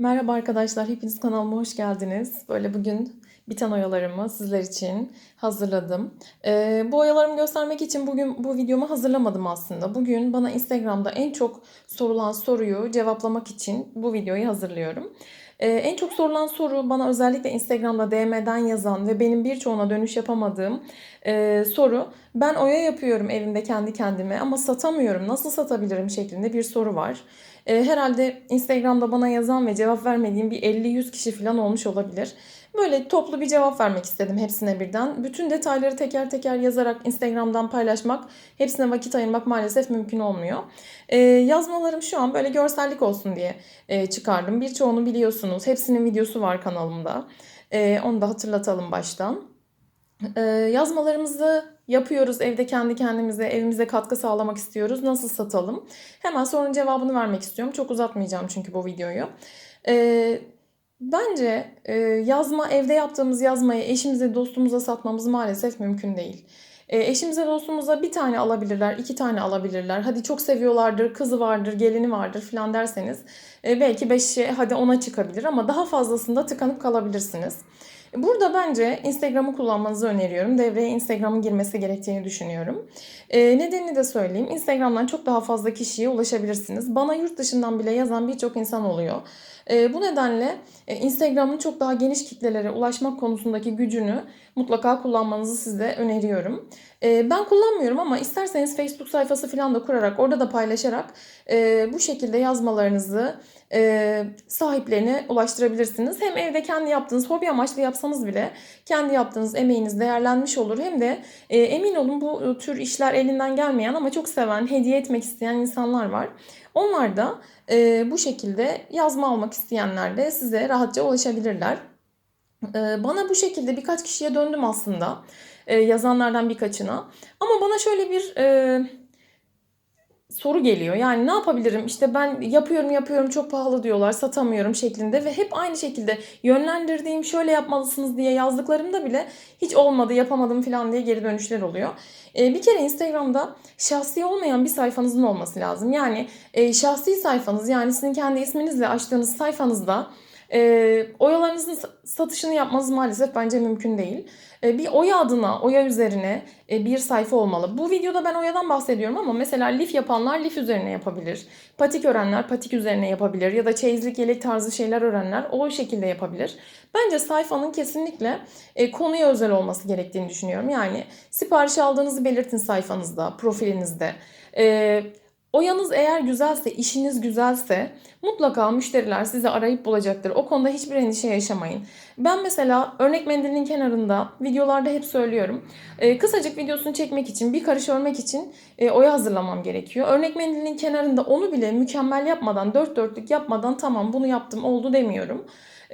Merhaba arkadaşlar, hepiniz kanalıma hoş geldiniz. Böyle bugün biten oyalarımı sizler için hazırladım. Ee, bu oyalarımı göstermek için bugün bu videomu hazırlamadım aslında. Bugün bana Instagram'da en çok sorulan soruyu cevaplamak için bu videoyu hazırlıyorum. Ee, en çok sorulan soru bana özellikle Instagram'da DM'den yazan ve benim birçoğuna dönüş yapamadığım e, soru. Ben oya yapıyorum evimde kendi kendime ama satamıyorum. Nasıl satabilirim şeklinde bir soru var. E, herhalde Instagram'da bana yazan ve cevap vermediğim bir 50-100 kişi falan olmuş olabilir. Böyle toplu bir cevap vermek istedim hepsine birden. Bütün detayları teker teker yazarak Instagram'dan paylaşmak, hepsine vakit ayırmak maalesef mümkün olmuyor. E, yazmalarım şu an böyle görsellik olsun diye e, çıkardım. Birçoğunu biliyorsunuz. Hepsinin videosu var kanalımda. E, onu da hatırlatalım baştan. E, yazmalarımızı yapıyoruz evde kendi kendimize, evimize katkı sağlamak istiyoruz. Nasıl satalım? Hemen sorunun cevabını vermek istiyorum. Çok uzatmayacağım çünkü bu videoyu. E, bence e, yazma, evde yaptığımız yazmayı eşimize, dostumuza satmamız maalesef mümkün değil. E, eşimize, dostumuza bir tane alabilirler, iki tane alabilirler. Hadi çok seviyorlardır, kızı vardır, gelini vardır falan derseniz e, belki beşe hadi ona çıkabilir ama daha fazlasında tıkanıp kalabilirsiniz. Burada bence Instagram'ı kullanmanızı öneriyorum. Devreye Instagram'ın girmesi gerektiğini düşünüyorum. E, nedenini de söyleyeyim. Instagram'dan çok daha fazla kişiye ulaşabilirsiniz. Bana yurt dışından bile yazan birçok insan oluyor. E, bu nedenle e, Instagram'ın çok daha geniş kitlelere ulaşmak konusundaki gücünü mutlaka kullanmanızı size öneriyorum. E, ben kullanmıyorum ama isterseniz Facebook sayfası falan da kurarak orada da paylaşarak e, bu şekilde yazmalarınızı e, sahiplerine ulaştırabilirsiniz. Hem evde kendi yaptığınız hobi amaçlı yapsanız bile kendi yaptığınız emeğiniz değerlenmiş olur. Hem de e, emin olun bu tür işler elinden gelmeyen ama çok seven, hediye etmek isteyen insanlar var. Onlar da e, bu şekilde yazma almak isteyenler de size rahatça ulaşabilirler. E, bana bu şekilde birkaç kişiye döndüm aslında. E, yazanlardan birkaçına. Ama bana şöyle bir... E, soru geliyor. Yani ne yapabilirim? İşte ben yapıyorum yapıyorum çok pahalı diyorlar satamıyorum şeklinde ve hep aynı şekilde yönlendirdiğim şöyle yapmalısınız diye yazdıklarımda bile hiç olmadı yapamadım falan diye geri dönüşler oluyor. Ee, bir kere Instagram'da şahsi olmayan bir sayfanızın olması lazım. Yani e, şahsi sayfanız yani sizin kendi isminizle açtığınız sayfanızda e, oyalarınızın satışını yapmanız maalesef bence mümkün değil. E, bir oya adına, oya üzerine e, bir sayfa olmalı. Bu videoda ben oyadan bahsediyorum ama mesela lif yapanlar lif üzerine yapabilir. Patik öğrenler patik üzerine yapabilir. Ya da çeyizlik yelek tarzı şeyler öğrenler o şekilde yapabilir. Bence sayfanın kesinlikle e, konuya özel olması gerektiğini düşünüyorum. Yani sipariş aldığınızı belirtin sayfanızda, profilinizde. E, Oyanız eğer güzelse, işiniz güzelse mutlaka müşteriler sizi arayıp bulacaktır. O konuda hiçbir endişe yaşamayın. Ben mesela örnek mendilin kenarında videolarda hep söylüyorum. E, kısacık videosunu çekmek için, bir karış örmek için e, oya hazırlamam gerekiyor. Örnek mendilin kenarında onu bile mükemmel yapmadan, dört dörtlük yapmadan tamam bunu yaptım oldu demiyorum.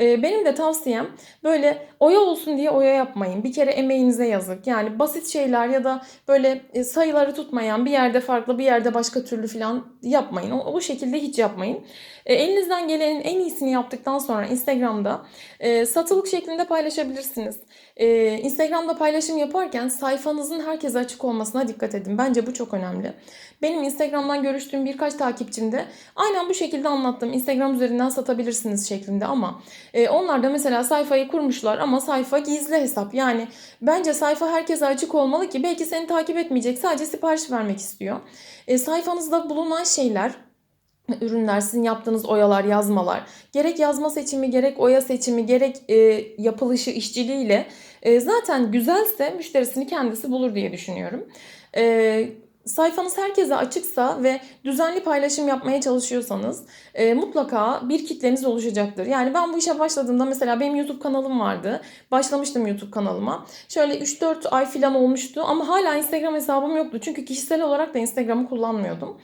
Ee, benim de tavsiyem böyle oya olsun diye oya yapmayın. Bir kere emeğinize yazık. Yani basit şeyler ya da böyle e, sayıları tutmayan bir yerde farklı bir yerde başka türlü falan yapmayın. O, o şekilde hiç yapmayın. E, elinizden gelenin en iyisini yaptıktan sonra Instagram'da e, satılık şeklinde paylaşabilirsiniz. E, Instagram'da paylaşım yaparken sayfanızın herkese açık olmasına dikkat edin. Bence bu çok önemli. Benim Instagram'dan görüştüğüm birkaç takipçimde aynen bu şekilde anlattım. Instagram üzerinden satabilirsiniz şeklinde ama e, onlar da mesela sayfayı kurmuşlar ama sayfa gizli hesap. Yani bence sayfa herkese açık olmalı ki belki seni takip etmeyecek sadece sipariş vermek istiyor. E, sayfanızda bulunan şeyler ürünler, sizin yaptığınız oyalar, yazmalar, gerek yazma seçimi, gerek oya seçimi, gerek e, yapılışı, işçiliğiyle e, zaten güzelse müşterisini kendisi bulur diye düşünüyorum. E, sayfanız herkese açıksa ve düzenli paylaşım yapmaya çalışıyorsanız e, mutlaka bir kitleniz oluşacaktır. Yani ben bu işe başladığımda mesela benim YouTube kanalım vardı. Başlamıştım YouTube kanalıma. Şöyle 3-4 ay falan olmuştu ama hala Instagram hesabım yoktu. Çünkü kişisel olarak da Instagram'ı kullanmıyordum.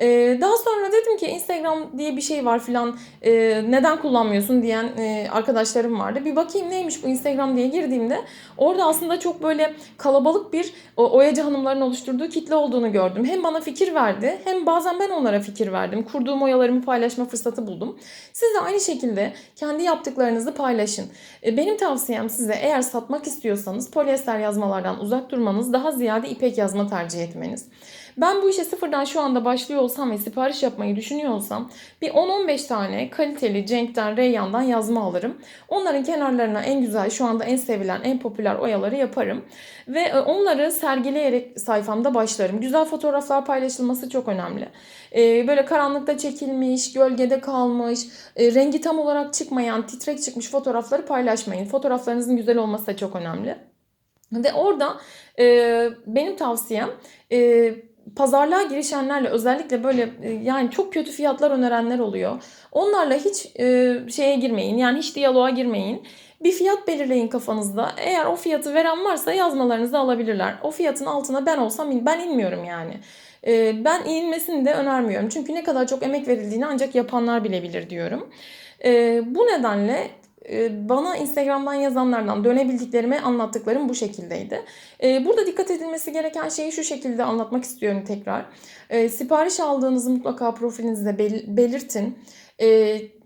Ee, daha sonra dedim ki Instagram diye bir şey var filan e, neden kullanmıyorsun diyen e, arkadaşlarım vardı. Bir bakayım neymiş bu Instagram diye girdiğimde orada aslında çok böyle kalabalık bir o, oyacı hanımların oluşturduğu kitle olduğunu gördüm. Hem bana fikir verdi hem bazen ben onlara fikir verdim. Kurduğum oyalarımı paylaşma fırsatı buldum. Siz de aynı şekilde kendi yaptıklarınızı paylaşın. E, benim tavsiyem size eğer satmak istiyorsanız polyester yazmalardan uzak durmanız daha ziyade ipek yazma tercih etmeniz. Ben bu işe sıfırdan şu anda başlıyor olsam ve sipariş yapmayı düşünüyor olsam bir 10-15 tane kaliteli Cenk'ten, Reyyan'dan yazma alırım. Onların kenarlarına en güzel, şu anda en sevilen, en popüler oyaları yaparım. Ve e, onları sergileyerek sayfamda başlarım. Güzel fotoğraflar paylaşılması çok önemli. E, böyle karanlıkta çekilmiş, gölgede kalmış, e, rengi tam olarak çıkmayan, titrek çıkmış fotoğrafları paylaşmayın. Fotoğraflarınızın güzel olması da çok önemli. Ve orada e, benim tavsiyem e, pazarlığa girişenlerle özellikle böyle e, yani çok kötü fiyatlar önerenler oluyor. Onlarla hiç e, şeye girmeyin yani hiç diyaloğa girmeyin. Bir fiyat belirleyin kafanızda. Eğer o fiyatı veren varsa yazmalarınızı alabilirler. O fiyatın altına ben olsam ben inmiyorum yani. E, ben inilmesini de önermiyorum. Çünkü ne kadar çok emek verildiğini ancak yapanlar bilebilir diyorum. E, bu nedenle bana Instagram'dan yazanlardan dönebildiklerimi anlattıklarım bu şekildeydi. E, Burada dikkat edilmesi gereken şeyi şu şekilde anlatmak istiyorum tekrar. E, Sipariş aldığınızı mutlaka profilinizde bel- belirtin.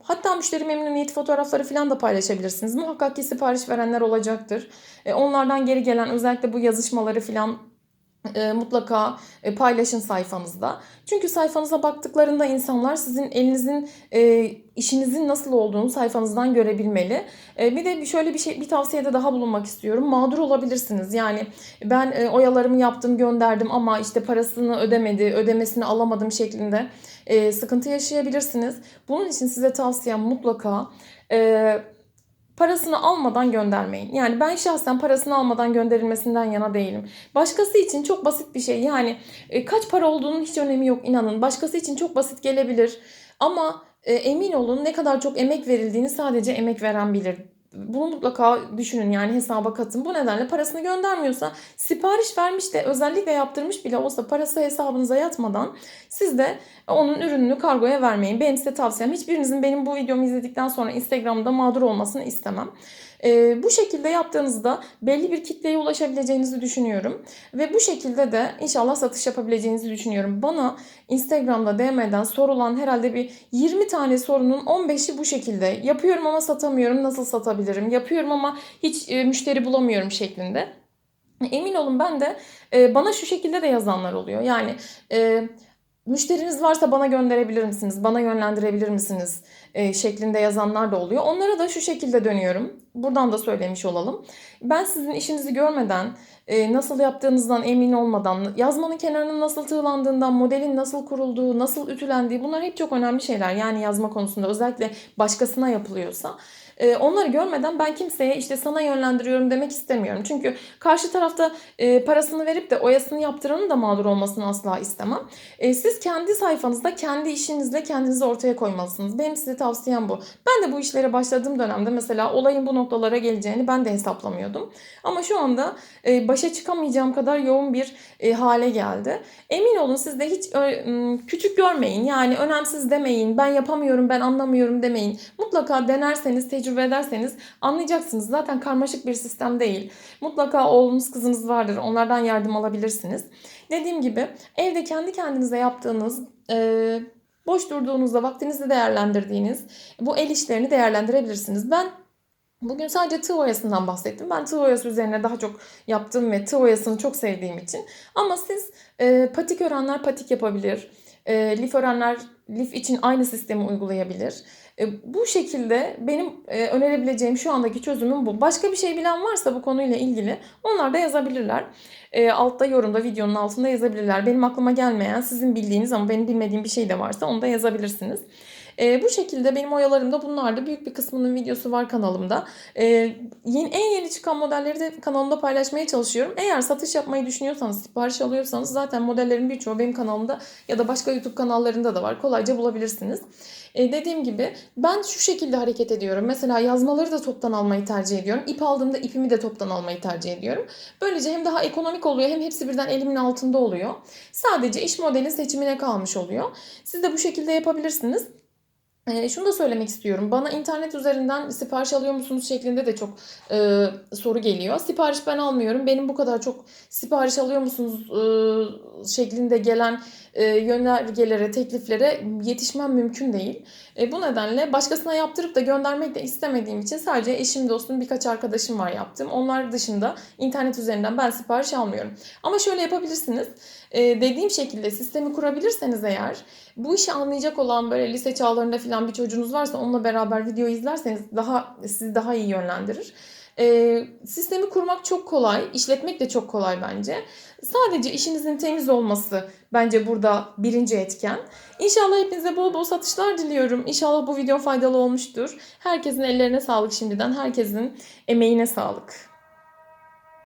Hatta müşteri memnuniyeti fotoğrafları falan da paylaşabilirsiniz. Muhakkak ki sipariş verenler olacaktır. Onlardan geri gelen özellikle bu yazışmaları falan e, mutlaka e, paylaşın sayfanızda. Çünkü sayfanıza baktıklarında insanlar sizin elinizin e, işinizin nasıl olduğunu sayfanızdan görebilmeli. E, bir de şöyle bir şey bir tavsiyede daha bulunmak istiyorum. Mağdur olabilirsiniz. Yani ben e, oyalarımı yaptım, gönderdim ama işte parasını ödemedi, ödemesini alamadım şeklinde e, sıkıntı yaşayabilirsiniz. Bunun için size tavsiyem mutlaka e, parasını almadan göndermeyin. Yani ben şahsen parasını almadan gönderilmesinden yana değilim. Başkası için çok basit bir şey. Yani e, kaç para olduğunun hiç önemi yok inanın. Başkası için çok basit gelebilir. Ama e, emin olun ne kadar çok emek verildiğini sadece emek veren bilir. Bunu mutlaka düşünün yani hesaba katın. Bu nedenle parasını göndermiyorsa sipariş vermiş de özellikle yaptırmış bile olsa parası hesabınıza yatmadan siz de onun ürününü kargoya vermeyin. Benim size tavsiyem hiçbirinizin benim bu videomu izledikten sonra Instagram'da mağdur olmasını istemem. Ee, bu şekilde yaptığınızda belli bir kitleye ulaşabileceğinizi düşünüyorum. Ve bu şekilde de inşallah satış yapabileceğinizi düşünüyorum. Bana Instagram'da DM'den sorulan herhalde bir 20 tane sorunun 15'i bu şekilde. Yapıyorum ama satamıyorum nasıl satabilirim? Yapıyorum ama hiç e, müşteri bulamıyorum şeklinde. Emin olun ben de e, bana şu şekilde de yazanlar oluyor. Yani e, müşteriniz varsa bana gönderebilir misiniz? Bana yönlendirebilir misiniz? E, şeklinde yazanlar da oluyor. Onlara da şu şekilde dönüyorum. Buradan da söylemiş olalım. Ben sizin işinizi görmeden, e, nasıl yaptığınızdan emin olmadan, yazmanın kenarının nasıl tığlandığından, modelin nasıl kurulduğu, nasıl ütülendiği bunlar hep çok önemli şeyler. Yani yazma konusunda özellikle başkasına yapılıyorsa. E, onları görmeden ben kimseye işte sana yönlendiriyorum demek istemiyorum. Çünkü karşı tarafta e, parasını verip de oyasını yaptıranın da mağdur olmasını asla istemem. E, siz kendi sayfanızda kendi işinizle kendinizi ortaya koymalısınız. Benim size tavsiyem bu. Ben de bu işlere başladığım dönemde mesela olayın bu noktalara geleceğini ben de hesaplamıyordum. Ama şu anda e, başa çıkamayacağım kadar yoğun bir e, hale geldi. Emin olun siz de hiç m, küçük görmeyin. Yani önemsiz demeyin. Ben yapamıyorum, ben anlamıyorum demeyin. Mutlaka denerseniz, tecrübe ederseniz anlayacaksınız. Zaten karmaşık bir sistem değil. Mutlaka oğlunuz, kızınız vardır. Onlardan yardım alabilirsiniz. Dediğim gibi evde kendi kendinize yaptığınız e, boş durduğunuzda vaktinizi değerlendirdiğiniz bu el işlerini değerlendirebilirsiniz. Ben Bugün sadece tığ oyasından bahsettim. Ben tığ oyası üzerine daha çok yaptım ve tığ oyasını çok sevdiğim için. Ama siz e, patik örenler patik yapabilir. E, lif örenler lif için aynı sistemi uygulayabilir. E, bu şekilde benim e, önerebileceğim şu andaki çözümüm bu. Başka bir şey bilen varsa bu konuyla ilgili onlar da yazabilirler. E, altta yorumda videonun altında yazabilirler. Benim aklıma gelmeyen sizin bildiğiniz ama benim bilmediğim bir şey de varsa onu da yazabilirsiniz. E, bu şekilde benim oyalarımda bunlardı. Büyük bir kısmının videosu var kanalımda. E, yeni, en yeni çıkan modelleri de kanalımda paylaşmaya çalışıyorum. Eğer satış yapmayı düşünüyorsanız, sipariş alıyorsanız zaten modellerin birçoğu benim kanalımda ya da başka YouTube kanallarında da var. Kolayca bulabilirsiniz. E, dediğim gibi ben şu şekilde hareket ediyorum. Mesela yazmaları da toptan almayı tercih ediyorum. İp aldığımda ipimi de toptan almayı tercih ediyorum. Böylece hem daha ekonomik oluyor hem hepsi birden elimin altında oluyor. Sadece iş modeli seçimine kalmış oluyor. Siz de bu şekilde yapabilirsiniz. E, şunu da söylemek istiyorum. Bana internet üzerinden sipariş alıyor musunuz şeklinde de çok e, soru geliyor. Sipariş ben almıyorum. Benim bu kadar çok sipariş alıyor musunuz e, şeklinde gelen e, yönergelere, tekliflere yetişmem mümkün değil. E, bu nedenle başkasına yaptırıp da göndermek de istemediğim için sadece eşim, dostum, birkaç arkadaşım var yaptığım. Onlar dışında internet üzerinden ben sipariş almıyorum. Ama şöyle yapabilirsiniz. E, dediğim şekilde sistemi kurabilirseniz eğer bu işi anlayacak olan böyle lise çağlarında falan bir çocuğunuz varsa onunla beraber video izlerseniz daha sizi daha iyi yönlendirir. E, sistemi kurmak çok kolay, işletmek de çok kolay bence. Sadece işinizin temiz olması bence burada birinci etken. İnşallah hepinize bol bol satışlar diliyorum. İnşallah bu video faydalı olmuştur. Herkesin ellerine sağlık şimdiden. Herkesin emeğine sağlık.